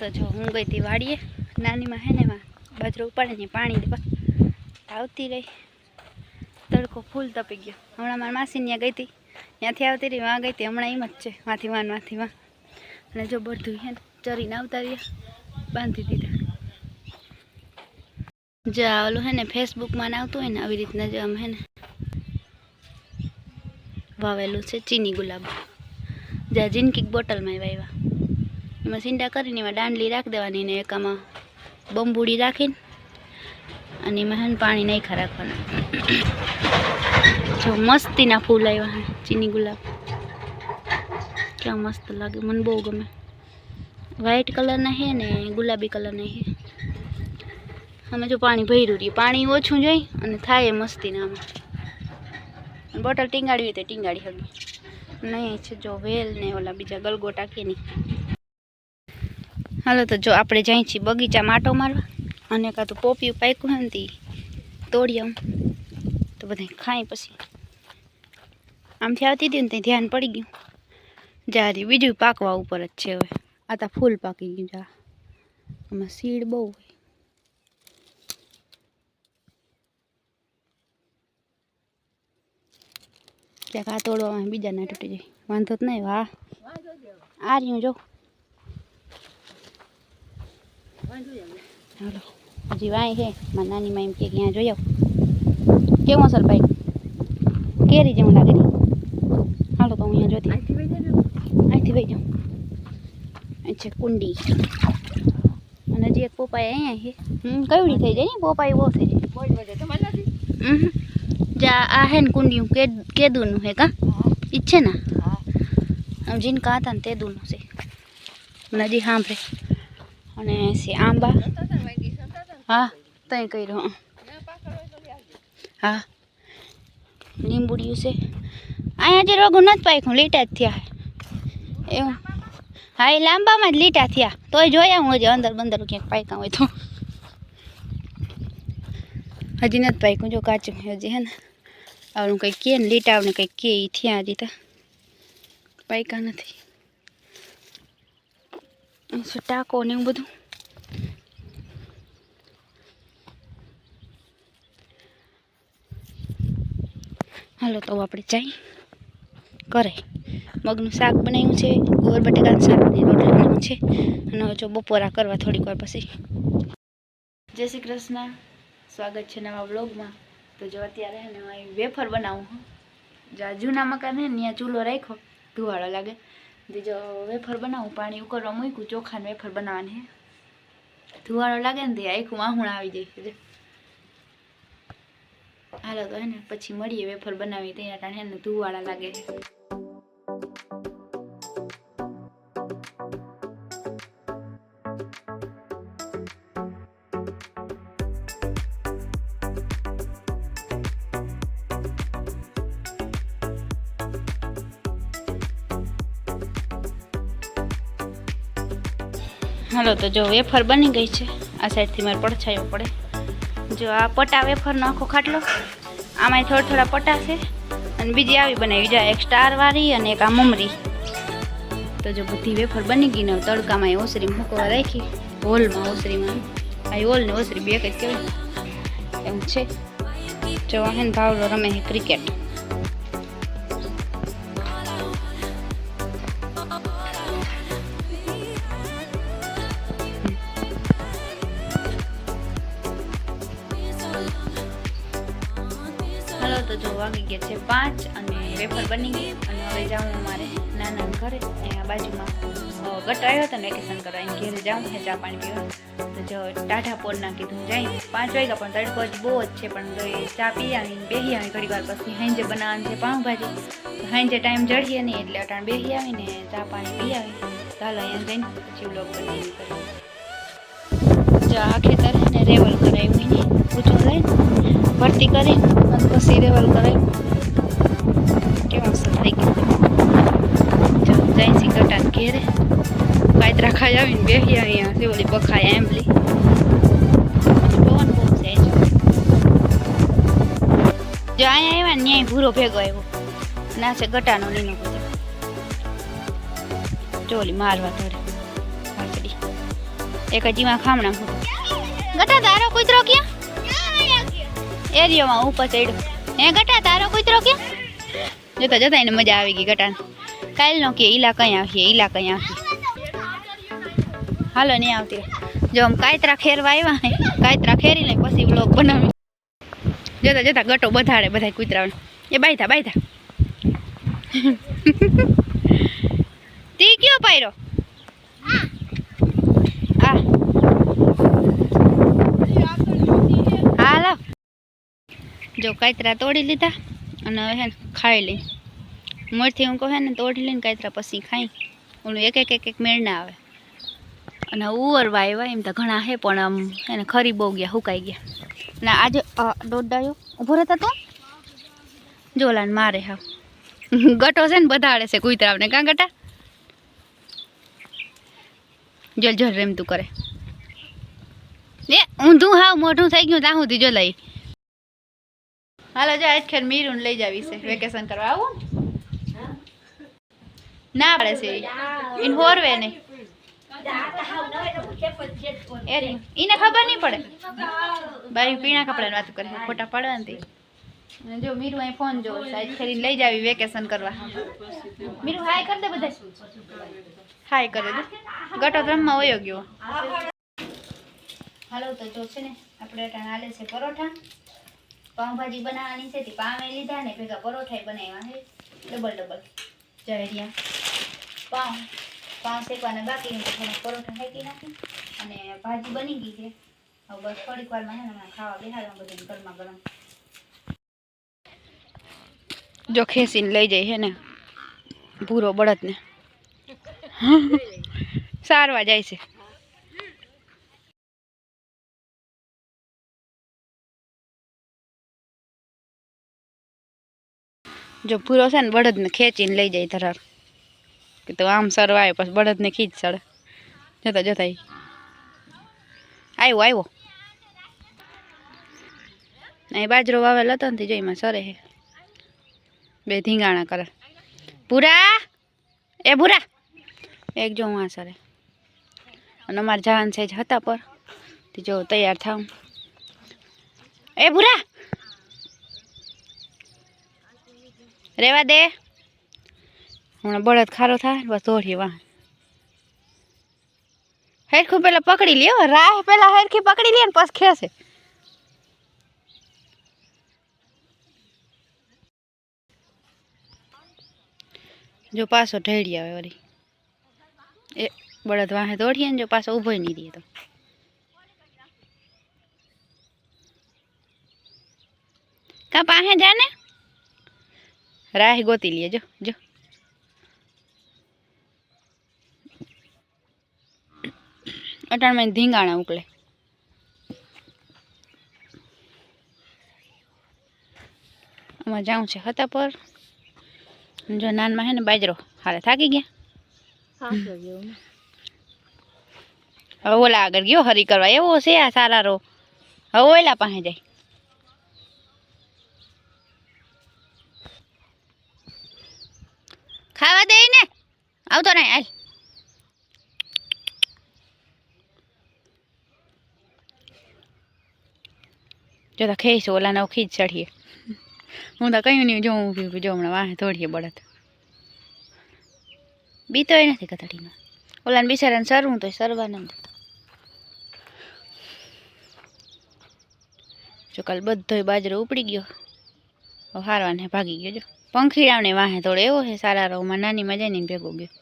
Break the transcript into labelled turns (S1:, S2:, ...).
S1: તો જો હું ગઈ હતી વાડીએ નાનીમાં હે ને એમાં બાજરો ઉપાડે ને પાણી દેવા આવતી રહી. તડકો ફૂલ તપી ગયો. હમણાં મારા માસી ત્યાં ગઈ હતી. ત્યાંથી આવતી રહી. વાં ગઈ હતી. હમણાં એમ જ છે. માથી વાન માથી વાં અને જો બધું હે ચરીને આવતા રહ્યા. બાંધી દીધા. જે ઓલું હે ને ફેસબુકમાં ને આવતું હોય ને આવી રીતના જે આમ હે ને વાવેલું છે ચીની ગુલાબ. જ્યાં જિંદગી બોટલમાં વાવ્યા એમાં સીંડા કરીને એમાં દાંડલી રાખી દેવાની ને એક આમાં બંબુડી રાખીને અને એમાં પાણી નાખા રાખવાના. જો મસ્તીના ફૂલ આવ્યા ચીની ગુલાબ. ક્યાં મસ્ત લાગે, મને બહુ ગમે. વ્હાઈટ કલરના હે ને ગુલાબી કલરના હે. અમે જો પાણી ભર્યું રહીએ પાણી ઓછું જોઈ અને થાય મસ્તીના આમાં. બોટલ ટીંગાડવી તો ટીંગાડી હગી. નહીં છે જો વેલ ને ઓલા બીજા ગલગોટા કે નહીં હાલો તો જો આપણે જઈએ છીએ બગીચા માટો મારવા. અને કાં તો પોપિયું પાક્યું હોય ને તે. તોડી આમ તો બધા ખાઈ પછી. આમથી આવતી હતી ને ત્યાં ધ્યાન પડી ગયું. જ્યારે બીજું પાકવા ઉપર જ છે હવે. આ તો ફૂલ પાકી ગયું જા. આમાં સીડ બહુ હોય. ક્યાંક આ તોડવામાં બીજા ના તૂટી જાય. વાંધો જ નહીં, વાહ. આ રહ્યું જો. હાલો. હજી વાય છે. મારા નાનીમાં એમ કે ત્યાં જોઈ આવ. કેવો સર ભાઈ? કેરી જેવું લાગે ને હાલો તો હું અહીંયા જોતી. અહીંથી વહી જાઉં. અહીં છે કુંડી. અને હજી એક પોપાય અહીંયા છે. હમ કવડી થઈ જાય ને? પોપાય બહુ થઈ જાય. જા આ હે ને કુંડિયું કે કેદુનું હે? કા ઈ છે ને? આમ જીન હતા ને તેદુનું છે. હજી સાંભળે. અને છે આંબા. હા, તઈ કર્યો. હં. લીંબુડિયું છે. અહીંયા જે રોગું નથી પાક્યું લીટા જ થયા. એવું. હા, એ લાંબામાં જ લીટા થયા. તોય જોયા હું હજી અંદર બંદર ક્યાંક પાક્યા હોય તો. હજી નથી પાક્યું જો કાચું હજી, હે ને. આવડું કંઈક કે ને, લીટા આવને કંઈક કે એ થયા હજી તો. પાક્યા નથી. છે ટાંકો ને એવું બધું. હાલો તો આપણે ચાઈ કરે. મગનું શાક બનાવ્યું છે ગોર બટેકાનું શાક રોટલી છે. અને જો બપોરા કરવા થોડીક વાર પછી. જય શ્રી કૃષ્ણ. સ્વાગત છે નવા વ્લોગમાં. તો જો અત્યારે હે ને વેફર બનાવું જ્યાં જૂના મકાન હે ને ત્યાં ચૂલો રાખ્યો. ધુવાળો લાગે. બીજો વેફર બનાવું, પાણી ઉકળવા મૂક્યું ચોખાને વેફર બનાવવાની ધુવાળો લાગે ને તે આખું વાહુણ આવી જાય હાલો તો હે ને, પછી મળીએ વેફર બનાવી ત્યાં ને ધુવાળા લાગે હાલો, તો જો વેફર બની ગઈ છે. આ સાઈડથી મારે પડછાયો પડે. જો આ પટા વેફરનો આખો ખાટલો આમાં થોડા થોડા પટા છે. અને બીજી આવી બનાવી જાય એક સ્ટાર વાળી અને એક આ મમરી. તો જો બધી વેફર બની ગઈ ને તડકામાં એ ઓસરી મૂકવા રાખી. હોલમાં ઓસરીમાં આ હોલ ને ઓસરી બે કંઈક કહેવાય. એવું છે. જો હેન ભાવલો રમે ક્રિકેટ. વાગી ગયા છે પાંચ અને વેફર બની ગઈ અને હવે જાઉં અમારે નાના ઘરે. અહીંયા બાજુમાં ગટ આવ્યો હતો વેકેશન કરવા. અહીં ઘેરે જાઉં છે ચા પાણી પીવા તો જો ટાઢા પોરના કીધું જાય પાંચ વાગ્યા પણ તડકો જ બહુ જ છે. પણ ચા પી આવી બેહી આવી ઘડી વાર પછી. હાંજે બનાવવાની છે પાઉંભાજી. હાંજે ટાઈમ જડીએ નહીં એટલે અટાણ બેસી આવીને ચા પાણી પી આવી. ચાલો અહીંયા જઈને પછી બ્લોગ કન્ટિન્યુ કરીએ જો આ ખેતર ને રેવલ કરાવ્યું એને ઊંચું લઈને ભરતી કરી અને પછી કરે કેવા મસ્ત થઈ ગયું. જો જઈસી કટાન ઘેરે. કાયતરા ખાઈ આવીને બેસી અહીંયા છે ઓલી બખાય એમ્બલી પવન બહુ છે જો. અહીંયા આવ્યા ને ન્યાય ભૂરો ભેગો આવ્યો. ના છે, ગટાનો લીનો બધો. ચોલી મારવા ધરે. એક હજીમાં ખામણા ગટા, તારો કૂતરો ક્યાં? એરિયોમાં ઉપર ચડ્યો. હે ગટા, તારો કૂતરો કે જતા જતા એને મજા આવી ગઈ ગટાને. કાલનો કે ઈલા કઈ આવશે, ઈલા કઈ આવશે. હાલો, નહીં આવતી. જો આમ કાયતરા ખેરવા આવ્યા હે, કાયતરા ખેરીને પછી બ્લોગ બનાવી જતા જતા ગટો બધાડે બધા કૂતરાઓને. એ બાયધા બાયતા તી કયો પાયરો આ હા લાવ જો કાયતરા તોડી લીધા અને હે ખાઈ લઈ. મોરથી હું કહે ને તોડી લઈને કાયતરા પછી ખાઈ. ઓલું એક એક એક એક મેળ ના આવે. અને ઉવરવા એવા એમ તો ઘણા હે, પણ આમ એને ખરી બહુ ગયા, હુકાઈ ગયા. ના આજે દોડાયો ઊભો રહેતા તો? જોલાને મારે હા ગટો છે ને બધાડે છે કુતરાવને કાં ગટા? જલ જલ રેમતું કરે. એ, ઊંધું હા મોઢું થઈ ગયું, ત્યાં સુધી જો લઈ હાલો, જો આજ ખેર મીરું લઈ જાવી છે. વેકેશન કરવા આવું? ના પડે છે. ઇન હોરવે નહીં. એરી ઈને ખબર નહીં પડે. બાઈ પીણા કપડાની વાત કરે ફોટા પાડવાની જો, મીરું અહીં ફોન જો સાઈડ ખેરી લઈ જાવી વેકેશન કરવા. મીરું, હાય કર દે બધા હાય કરે દે. ગટો રમવા વયો ગયો. હાલો, તો જો છે ને, આપણે અટાણ આલે છે પરોઠા. પાઉંભાજી બનાવવાની છે તે પામે લીધા ને ભેગા પરોઠા બનાવ્યા છે. Double double. જહેરિયા પાઉં પાઉં શેકવાના બાકી થોડા પરોઠા શેકી નાખી અને ભાજી બની ગઈ છે. હવે બસ થોડીક વારમાં છે ને ખાવા બેહાડવા બધું ગરમા ગરમ. જો ખેંચીને લઈ જાય છે ને ભૂરો બળદને. સારવા જાય છે. જો ભૂરો છે ને બળદને ખેંચીને લઈ જાય ધરાર. કે તો આમ સરવાય, પછી બળદને ખીચ સર જતા જતા. આવ્યો આવ્યો અહીં બાજરો વાવેલો હતો ને જો એમાં સરે હે. બે ધીંગાણા કરે. ભૂરા! એ ભૂરા! એક જો હું સરે અને અમારે જવાન છે હતા પર. જો તૈયાર થાવ. એ ભૂરા! રેવા દે. હમણાં બળદ ખારો થાય ને બસ દોડીએ વાહ હેરખું પેલા પકડી લ્યો. રાહ પેલા હેરખી પકડી લે ને પછી ખેસે જો પાછો ઢેડી આવે વળી. એ બળદ વાહે દોડીએ ને જો પાછો ઊભો નહીં રહે તો. કા પાસે જા ને? રાહ ગોતી લઈએ જો જો અટાણમાં ધીંગાણા ઉકલે આમાં જાઉં છે હતા પર જો નાનમાં હે ને બાજરો હારે થાકી ગયા હવે ઓલા આગળ ગયો હરી કરવા એવો છે આ સારા રો હવે ઓલા પાસે જાય ખાવા દે ને આવતો નહીં હાલ જો તો ખેસ ઓલાને ખીજ ચડીએ હું તો કયું નહીં જોઉં ઊભી ઊભી જો હમણાં વાહે દોડીએ બળદ બીતો નથી કથડીમાં ઓલાને બિચારાને સરવું તો સરવા નથી દેતો જો કાલ બધોય બાજરો ઉપડી ગયો હવે હારવાને ભાગી ગયો જો પંખીડાને વાહે થોડો એવો છે સારા રોમાં નાની મજાની ભેગો ગયો.